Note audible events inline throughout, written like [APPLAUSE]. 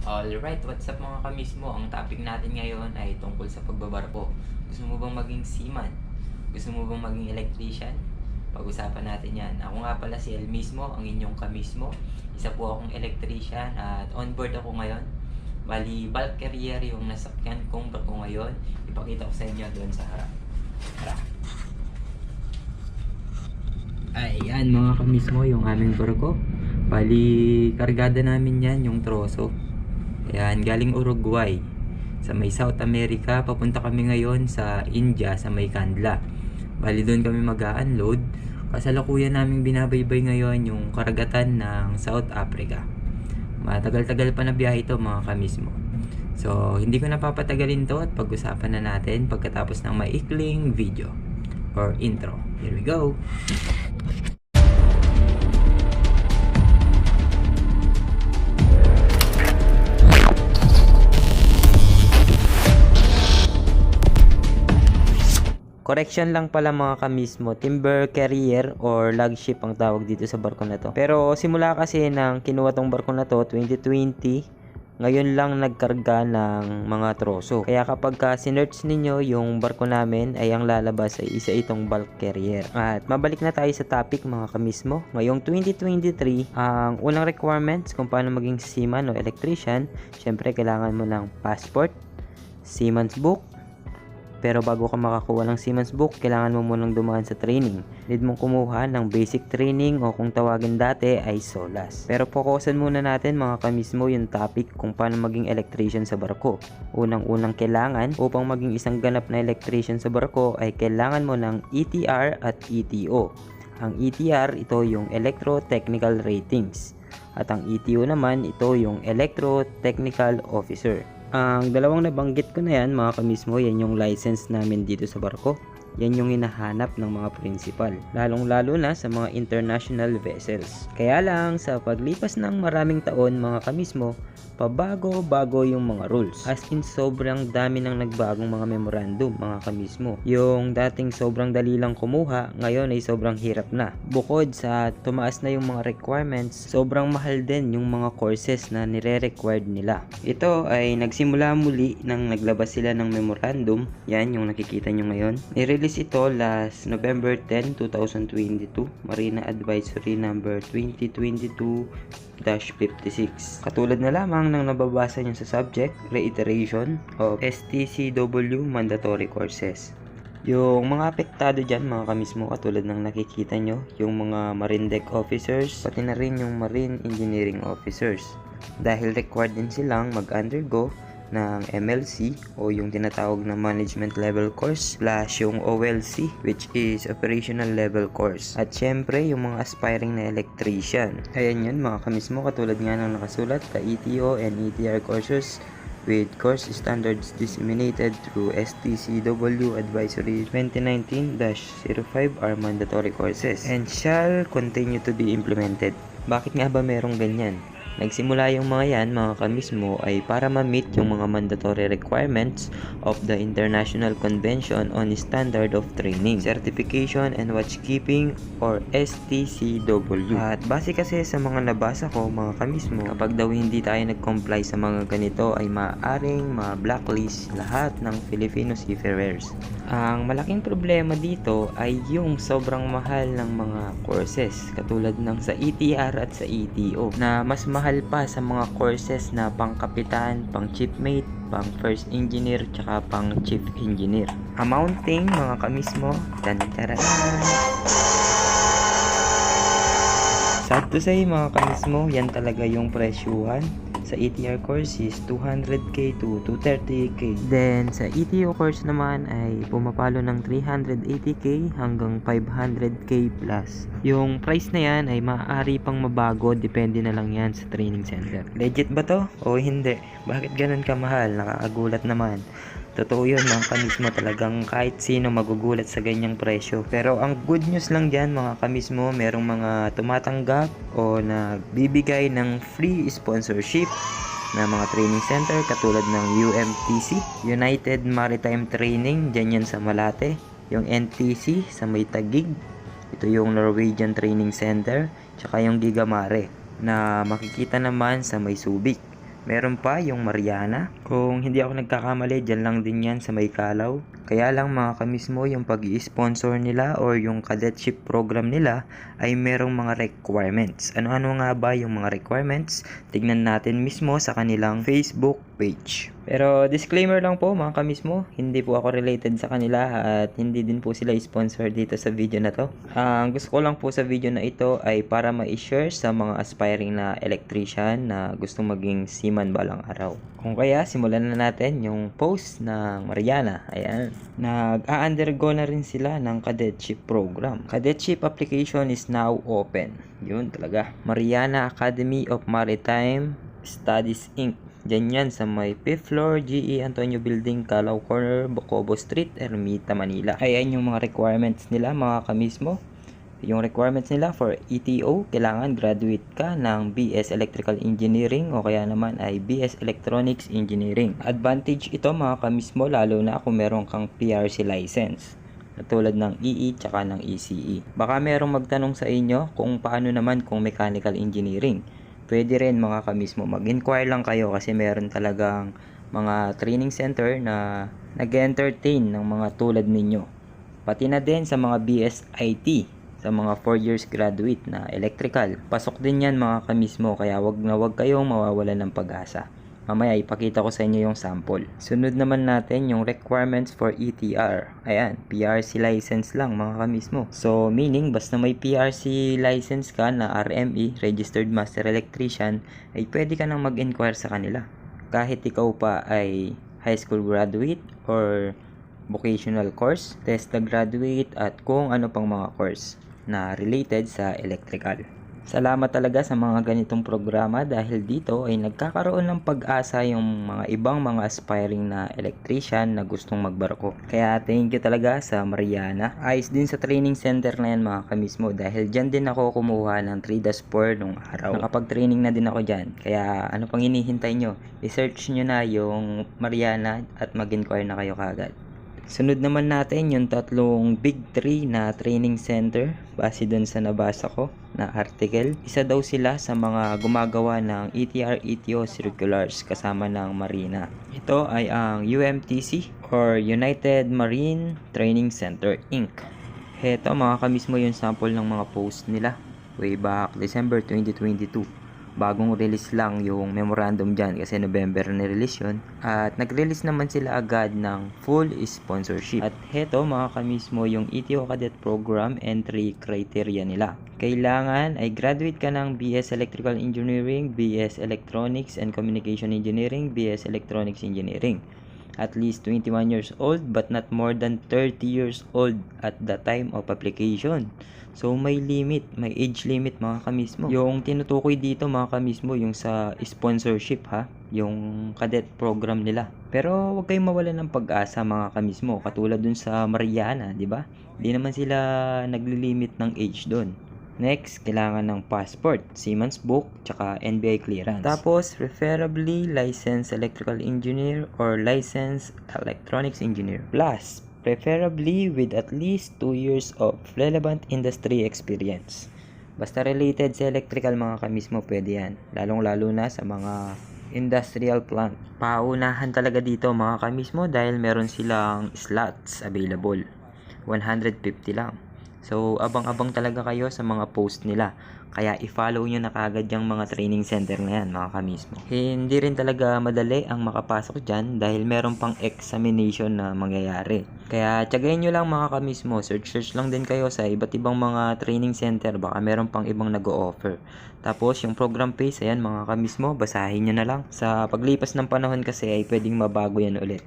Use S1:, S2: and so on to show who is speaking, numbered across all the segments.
S1: Alright, what's up mga kamismo? Ang topic natin ngayon ay tungkol sa pagbabarko. Gusto mo bang maging seaman? Gusto mo bang maging electrician? Pag-usapan natin yan. Ako nga pala si El mismo, ang inyong kamismo. Isa po akong electrician at on board ako ngayon. Bali, bulk carrier yung nasakyan kong barko ngayon. Ipakita ko sa inyo doon sa harap. Tara. Ayan mga kamismo, yung aming barko. Bali, kargada namin yan, yung troso. Ayan, galing Uruguay. Sa may South America, papunta kami ngayon sa India, sa may Kandla. Bali, doon kami mag-unload. Kasalukuyan namin binabaybay ngayon yung karagatan ng South Africa. Matagal-tagal pa na biyahe ito mga kamismo. So, hindi ko napapatagalin to at pag-usapan na natin pagkatapos ng maikling video or intro. Here we go! Correction lang pala mga kamismo, timber carrier or log ship ang tawag dito sa barko na to. Pero simula kasi ng kinuha tong barko na to, 2020, ngayon lang nagkarga ng mga troso. Kaya kapag ka sinerch ninyo yung barko namin ay ang lalabas ay isa itong bulk carrier. At mabalik na tayo sa topic mga kamismo. Ngayong 2023, ang unang requirements kung paano maging seaman o electrician, syempre kailangan mo ng passport, seaman's book, pero bago ka makakuha ng Siemens book, kailangan mo munang dumaan sa training. Need mong kumuha ng basic training o kung tawagin dati ay SOLAS. Pero fokusan muna natin mga kamismo yung topic kung paano maging electrician sa barko. Unang-unang kailangan upang maging isang ganap na electrician sa barko ay kailangan mo ng ETR at ETO. Ang ETR ito yung Electro Technical Ratings at ang ETO naman ito yung Electro Technical Officer. Ang dalawang nabanggit ko na yan mga kamismo, yan yung license namin dito sa barko. Yan yung hinahanap ng mga principal, lalong lalo na sa mga international vessels. Kaya lang sa paglipas ng maraming taon mga kamismo, pabago-bago yung mga rules. As in sobrang dami ng nagbagong mga memorandum mga kamismo. Yung dating sobrang dali lang kumuha, ngayon ay sobrang hirap na. Bukod sa tumaas na yung mga requirements, sobrang mahal din yung mga courses na nire-required nila. Ito ay nagsimula muli nang naglabas sila ng memorandum. Yan yung nakikita nyo ngayon. Nirelease ito last November 10, 2022. Marina Advisory number 2022-56. Katulad na lamang ng nababasa nyo sa subject, reiteration of STCW mandatory courses. Yung mga apektado dyan, mga kamismo, katulad ng nakikita nyo, yung mga marine deck officers, pati na rin yung marine engineering officers. Dahil required din silang mag-undergo ng MLC o yung tinatawag na Management Level Course plus yung OLC which is Operational Level Course. At syempre yung mga aspiring na electrician. Ayan yun mga kamismo katulad nga ng nakasulat ka ETO and ETR courses with course standards disseminated through STCW Advisory 2019-05 are mandatory courses and shall continue to be implemented. Bakit nga ba merong ganyan? Nagsimula yung mga yan, mga kamismo, ay para ma-meet yung mga mandatory requirements of the International Convention on Standard of Training, Certification and Watchkeeping or STCW. At base kasi sa mga nabasa ko, mga kamismo, kapag daw hindi tayo nag-comply sa mga ganito ay maaaring ma-blacklist lahat ng Filipino seafarers. Ang malaking problema dito ay yung sobrang mahal ng mga courses katulad ng sa ETR at sa ETO na mas mahal pa sa mga courses na pang kapitan, pang chief mate, pang first engineer, tsaka pang chief engineer. Amounting mga kamismo, tan Sad to say mga kamismo, yan talaga yung presyuhan sa ETR course is 200k to 230k. Then sa ETO course naman ay pumapalo ng 380k hanggang 500k plus. Yung price na yan ay maaari pang mabago depende na lang yan sa training center. Legit ba to o hindi? Bakit ganun kamahal? Nakakagulat naman. Totoo yun mga kamismo talagang kahit sino magugulat sa ganyang presyo. Pero ang good news lang dyan mga kamismo, merong mga tumatanggap o nagbibigay ng free sponsorship na mga training center katulad ng UMTC, United Maritime Training, dyan yan sa Malate, yung NTC sa May Tagig, ito yung Norwegian Training Center, tsaka yung Gigamare na makikita naman sa May Subic. Meron pa yung Mariana. Kung hindi ako nagkakamali, dyan lang din yan sa may Kalaw. Kaya lang mga kamismo, yung pag sponsor nila or yung cadetship program nila ay merong mga requirements. Ano-ano nga ba yung mga requirements? Tignan natin mismo sa kanilang Facebook page. Pero disclaimer lang po mga kamismo, hindi po ako related sa kanila at hindi din po sila sponsor dito sa video na to. Ang gusto ko lang po sa video na ito ay para ma-share sa mga aspiring na electrician na gustong maging seaman balang araw. Kung kaya, simulan na natin yung post ng Mariana. Ayan. Nag-a-undergo na rin sila ng cadetship program. Cadetship application is now open. Yun talaga. Mariana Academy of Maritime Studies Inc. Diyan yan sa may 5th floor GE Antonio Building, Calao Corner, Bocobo Street, Ermita, Manila. Ayan yung mga requirements nila mga kamismo. Yung requirements nila for ETO, kailangan graduate ka ng BS Electrical Engineering o kaya naman ay BS Electronics Engineering. Advantage ito mga kamismo lalo na kung meron kang PRC license tulad ng EE tsaka ng ECE. Baka merong magtanong sa inyo kung paano naman kung mechanical engineering. Pwede rin mga kamismo mag-inquire lang kayo kasi meron talagang mga training center na nag-entertain ng mga tulad ninyo. Pati na din sa mga BS IT sa mga 4 years graduate na electrical. Pasok din yan mga kamismo kaya wag na wag kayong mawawalan ng pag-asa. Mamaya ipakita ko sa inyo yung sample. Sunod naman natin yung requirements for ETR. Ayan, PRC license lang mga kamismo. So meaning basta may PRC license ka na RME, Registered Master Electrician, ay pwede ka nang mag-inquire sa kanila. Kahit ikaw pa ay high school graduate or vocational course, TESDA graduate at kung ano pang mga course na related sa electrical. Salamat talaga sa mga ganitong programa dahil dito ay nagkakaroon ng pag-asa yung mga ibang mga aspiring na electrician na gustong magbarko. Kaya thank you talaga sa Mariana. Ayos din sa training center na yan mga kamismo dahil dyan din ako kumuha ng 3 4 nung araw. Nakapag-training na din ako dyan. Kaya ano pang hinihintay nyo? I-search nyo na yung Mariana at mag-inquire na kayo kagad. Sunod naman natin yung tatlong big 3 na training center base dun sa nabasa ko na article. Isa daw sila sa mga gumagawa ng E ETR ETO circulars kasama ng Marina. Ito ay ang UMTC or United Marine Training Center Inc. Heto mga kamismo yung sample ng mga post nila way back December 2022 bagong release lang yung memorandum dyan kasi November na-release yun. At nag-release naman sila agad ng full sponsorship. At heto mga kamismo yung ETO Cadet Program entry criteria nila. Kailangan ay graduate ka ng BS Electrical Engineering, BS Electronics and Communication Engineering, BS Electronics Engineering at least 21 years old but not more than 30 years old at the time of application. So may limit, may age limit mga kamismo. Yung tinutukoy dito mga kamismo yung sa sponsorship ha, yung cadet program nila. Pero wag kayong mawalan ng pag-asa mga kamismo katulad dun sa Mariana, di ba? Di naman sila naglilimit ng age doon. Next, kailangan ng passport, Siemens book, tsaka NBI clearance. Tapos, preferably licensed electrical engineer or licensed electronics engineer. Plus, preferably with at least 2 years of relevant industry experience. Basta related sa electrical mga kamismo pwede yan. Lalong-lalo na sa mga industrial plant. Paunahan talaga dito mga kamismo dahil meron silang slots available. 150 lang. So, abang-abang talaga kayo sa mga post nila. Kaya i-follow nyo na kagad yung mga training center na yan, mga kamismo. Hindi rin talaga madali ang makapasok dyan dahil meron pang examination na mangyayari. Kaya tiyagayin nyo lang mga kamismo. Search-search lang din kayo sa iba't ibang mga training center. Baka meron pang ibang nag-o-offer. Tapos, yung program phase, ayan mga kamismo, basahin nyo na lang. Sa paglipas ng panahon kasi ay pwedeng mabago yan ulit.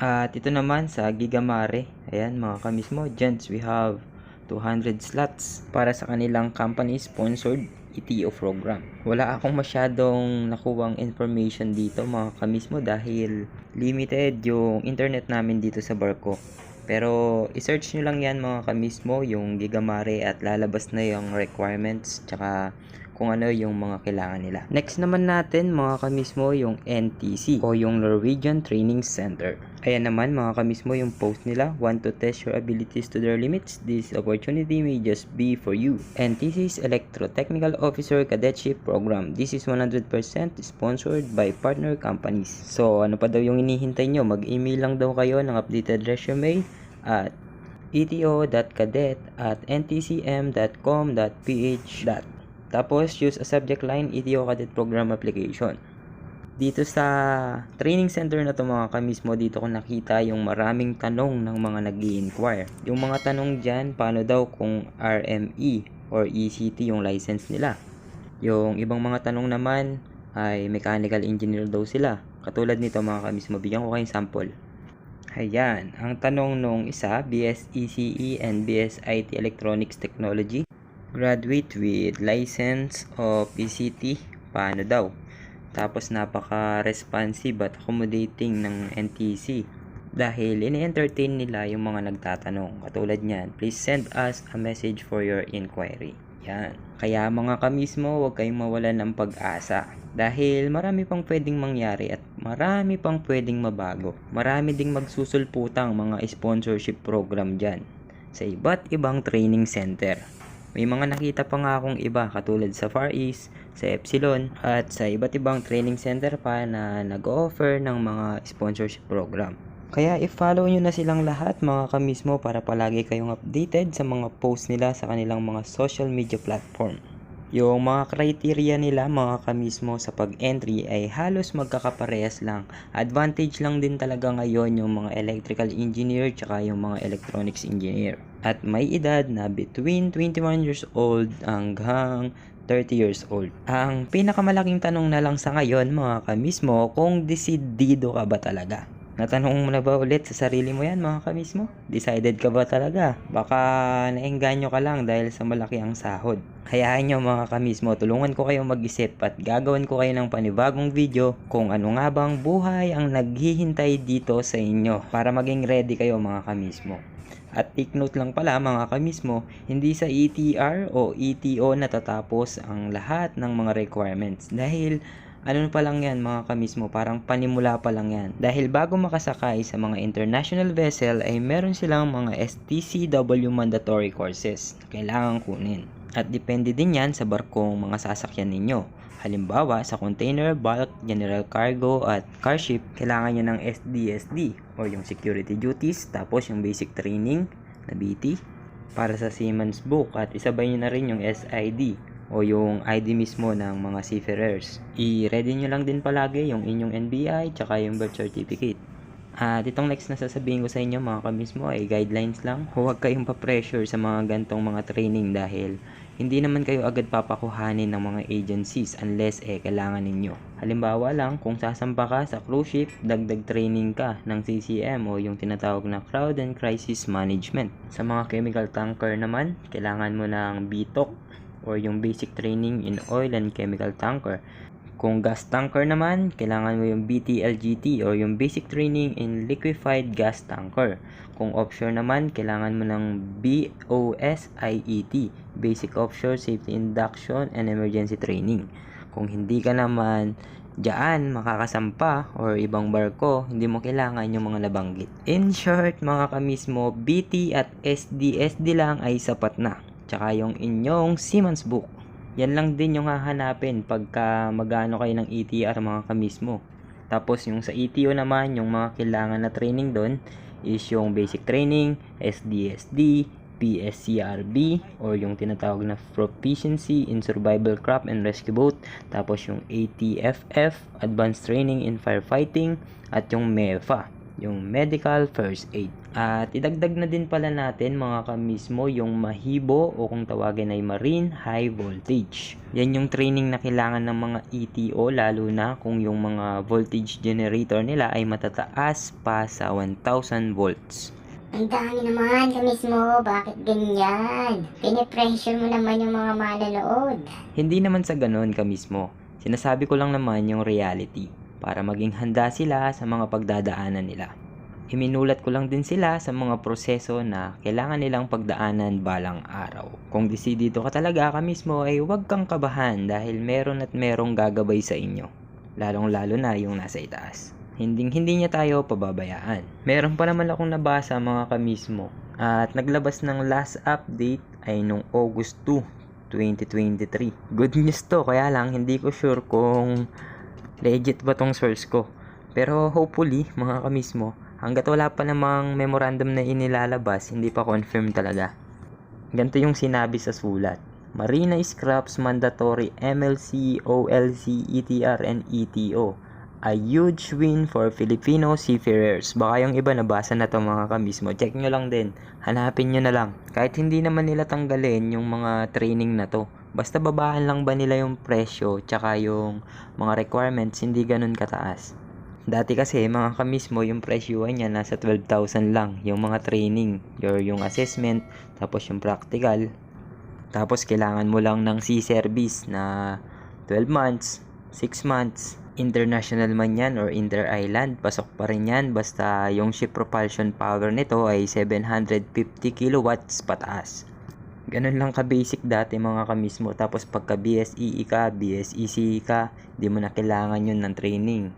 S1: At ito naman sa Gigamare. Ayan mga kamismo, gents, we have 200 slots para sa kanilang company sponsored ETO program. Wala akong masyadong nakuwang information dito mga kamismo dahil limited yung internet namin dito sa barko. Pero i-search nyo lang yan mga kamismo yung Gigamare at lalabas na yung requirements tsaka kung ano yung mga kailangan nila. Next naman natin mga kamismo yung NTC o yung Norwegian Training Center. Ayan naman mga kamismo yung post nila, want to test your abilities to their limits? This opportunity may just be for you. NTC's Electrotechnical Officer Cadetship Program. This is 100% sponsored by partner companies. So ano pa daw yung inihintay nyo? Mag-email lang daw kayo ng updated resume at eto.cadet at ntcm.com.ph. Tapos, choose a subject line, ETO Cadet Program Application. Dito sa training center na to mga kamismo, dito ko nakita yung maraming tanong ng mga nag inquire Yung mga tanong dyan, paano daw kung RME or ECT yung license nila. Yung ibang mga tanong naman ay mechanical engineer daw sila. Katulad nito mga kamismo, bigyan ko kayong sample. Ayan, ang tanong nung isa, BSECE and BSIT Electronics Technology. Graduate with license of PCT, paano daw? Tapos napaka-responsive at accommodating ng NTC. Dahil ini-entertain nila yung mga nagtatanong. Katulad niyan, please send us a message for your inquiry. Yan. Kaya mga kamismo, huwag kayong mawalan ng pag-asa. Dahil marami pang pwedeng mangyari at marami pang pwedeng mabago. Marami ding magsusulputang mga sponsorship program dyan sa iba't ibang training center. May mga nakita pa nga akong iba katulad sa Far East, sa Epsilon, at sa iba't ibang training center pa na nag-offer ng mga sponsorship program. Kaya i-follow nyo na silang lahat mga kamismo para palagi kayong updated sa mga post nila sa kanilang mga social media platform. Yung mga criteria nila mga kamismo sa pag-entry ay halos magkakaparehas lang. Advantage lang din talaga ngayon yung mga electrical engineer tsaka yung mga electronics engineer. At may edad na between 21 years old hanggang 30 years old. Ang pinakamalaking tanong na lang sa ngayon mga kamismo kung desidido ka ba talaga. Natanong mo na ba ulit sa sarili mo yan mga kamis mo? Decided ka ba talaga? Baka naengganyo ka lang dahil sa malaki ang sahod. Hayaan nyo mga kamis mo, tulungan ko kayong mag-isip at gagawin ko kayo ng panibagong video kung ano nga bang buhay ang naghihintay dito sa inyo para maging ready kayo mga kamis mo. At take note lang pala mga kamismo, hindi sa ETR o ETO natatapos ang lahat ng mga requirements dahil ano pa lang yan mga kamismo, parang panimula pa lang yan. Dahil bago makasakay sa mga international vessel ay meron silang mga STCW mandatory courses na kailangan kunin. At depende din yan sa barkong mga sasakyan ninyo. Halimbawa, sa container, bulk, general cargo, at car ship, kailangan nyo ng SDSD or yung security duties, tapos yung basic training na BT para sa Siemens book at isabay nyo na rin yung SID o yung ID mismo ng mga seafarers. I-ready nyo lang din palagi yung inyong NBI tsaka yung birth certificate. At itong next na sasabihin ko sa inyo mga kamismo ay guidelines lang. Huwag kayong pa-pressure sa mga gantong mga training dahil hindi naman kayo agad papakuhanin ng mga agencies unless eh kailangan ninyo. Halimbawa lang, kung sasamba ka sa cruise ship, dagdag training ka ng CCM o yung tinatawag na Crowd and Crisis Management. Sa mga chemical tanker naman, kailangan mo ng BTOC or yung basic training in oil and chemical tanker. Kung gas tanker naman, kailangan mo yung BTLGT or yung basic training in liquefied gas tanker. Kung offshore naman, kailangan mo ng BOSIET, Basic Offshore Safety Induction and Emergency Training. Kung hindi ka naman diyan makakasampa or ibang barko, hindi mo kailangan yung mga nabanggit. In short, mga kamismo, BT at SDSD lang ay sapat na. Tsaka yung inyong Siemens book. Yan lang din yung hahanapin pagka magano kayo ng ETR mga kamismo. Tapos yung sa ETO naman, yung mga kailangan na training doon is yung basic training, SDSD, PSCRB or yung tinatawag na Proficiency in Survival Craft and Rescue Boat, tapos yung ATFF, Advanced Training in Firefighting, at yung MEFA, yung Medical First Aid. At idagdag na din pala natin mga kamismo yung mahibo o kung tawagin ay marine high voltage. Yan yung training na kailangan ng mga ETO lalo na kung yung mga voltage generator nila ay matataas pa sa 1000 volts.
S2: Ang dami naman ka mismo, bakit ganyan? Pinipressure mo naman yung mga manonood.
S1: Hindi naman sa ganon ka mismo. Sinasabi ko lang naman yung reality para maging handa sila sa mga pagdadaanan nila. Iminulat ko lang din sila sa mga proseso na kailangan nilang pagdaanan balang araw. Kung desidido ka talaga ka mismo ay huwag kang kabahan dahil meron at merong gagabay sa inyo. Lalong lalo na yung nasa itaas. Hindi, hindi niya tayo pababayaan. Meron pa naman akong nabasa mga kamismo at naglabas ng last update ay nung August 2, 2023. Good news to kaya lang hindi ko sure kung legit ba tong source ko. Pero hopefully mga kamismo hanggat wala pa namang memorandum na inilalabas hindi pa confirm talaga. Ganito yung sinabi sa sulat. Marina scraps mandatory MLC, OLC, ETR, and ETO. A huge win for Filipino seafarers. Baka yung iba nabasa na to mga kamismo. Check nyo lang din. Hanapin nyo na lang. Kahit hindi naman nila tanggalin yung mga training na to. Basta babaan lang ba nila yung presyo tsaka yung mga requirements hindi ganun kataas. Dati kasi mga kamismo yung presyo niya nasa 12,000 lang yung mga training, your yung assessment, tapos yung practical. Tapos kailangan mo lang ng sea service na 12 months, 6 months, international man yan or inter-island, pasok pa rin yan basta yung ship propulsion power nito ay 750 kilowatts pataas. Ganun lang ka-basic dati mga kamismo. Tapos pagka BSEE ka, BSEC ka, di mo na kailangan yun ng training.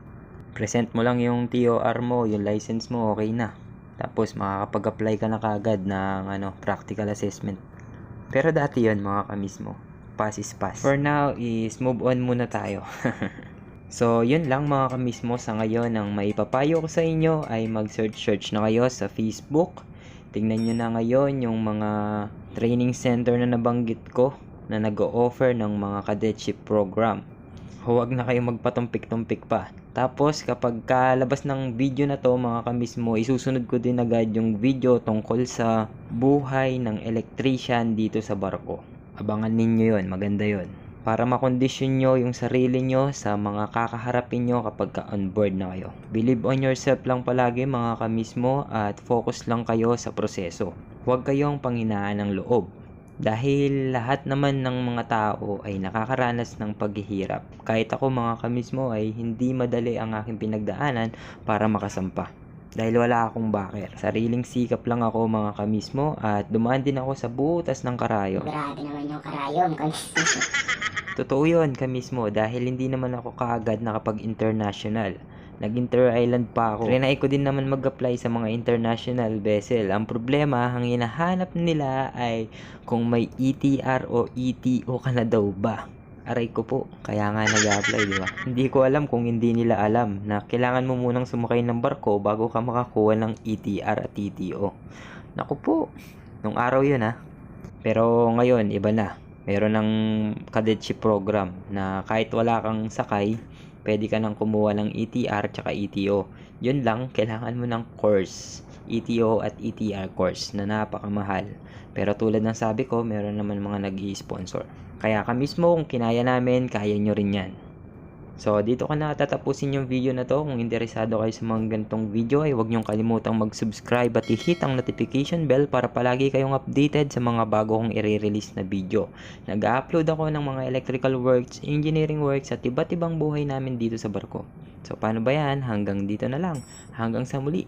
S1: Present mo lang yung TOR mo, yung license mo, okay na. Tapos makakapag-apply ka na kagad ng ano, practical assessment. Pero dati yon mga kamismo. Pass is pass. For now is move on muna tayo. [LAUGHS] so, yun lang mga kamismo sa ngayon. Ang maipapayo ko sa inyo ay mag-search-search na kayo sa Facebook. Tingnan nyo na ngayon yung mga training center na nabanggit ko na nag-o-offer ng mga cadetship program. Huwag na kayo magpatumpik-tumpik pa. Tapos kapag kalabas ng video na to mga kamismo, isusunod ko din agad yung video tungkol sa buhay ng electrician dito sa barko. Abangan ninyo yon, maganda yon. Para makondisyon nyo yung sarili nyo sa mga kakaharapin nyo kapag ka on board na kayo. Believe on yourself lang palagi mga kamismo at focus lang kayo sa proseso. Huwag kayong panghinaan ng loob. Dahil lahat naman ng mga tao ay nakakaranas ng paghihirap. Kahit ako mga kamismo ay hindi madali ang aking pinagdaanan para makasampa. Dahil wala akong backer. Sariling sikap lang ako mga kamismo at dumaan din ako sa butas ng karayo.
S2: Grabe naman yung karayom, kamismo. [LAUGHS]
S1: Totoo yun kamismo dahil hindi naman ako kaagad nakapag-international. Nag-inter-island pa ako. Trinay ko din naman mag-apply sa mga international vessel. Ang problema, ang hinahanap nila ay kung may ETR o ETO ka na daw ba. Aray ko po, kaya nga nag-apply, di ba? Hindi ko alam kung hindi nila alam na kailangan mo munang sumakay ng barko bago ka makakuha ng ETR at ETO. Naku po, nung araw yun ha. Pero ngayon, iba na. Meron ng cadetship program na kahit wala kang sakay, pwede ka nang kumuha ng ETR tsaka ETO. Yun lang, kailangan mo ng course. ETO at ETR course na napakamahal. Pero tulad ng sabi ko, meron naman mga nag sponsor Kaya ka mismo, kung kinaya namin, kaya nyo rin yan. So, dito ko na tatapusin yung video na to. Kung interesado kayo sa mga ganitong video, ay huwag nyong kalimutang mag-subscribe at i-hit ang notification bell para palagi kayong updated sa mga bago kong i-release na video. Nag-upload ako ng mga electrical works, engineering works, at iba't ibang buhay namin dito sa barko. So, paano ba yan? Hanggang dito na lang. Hanggang sa muli.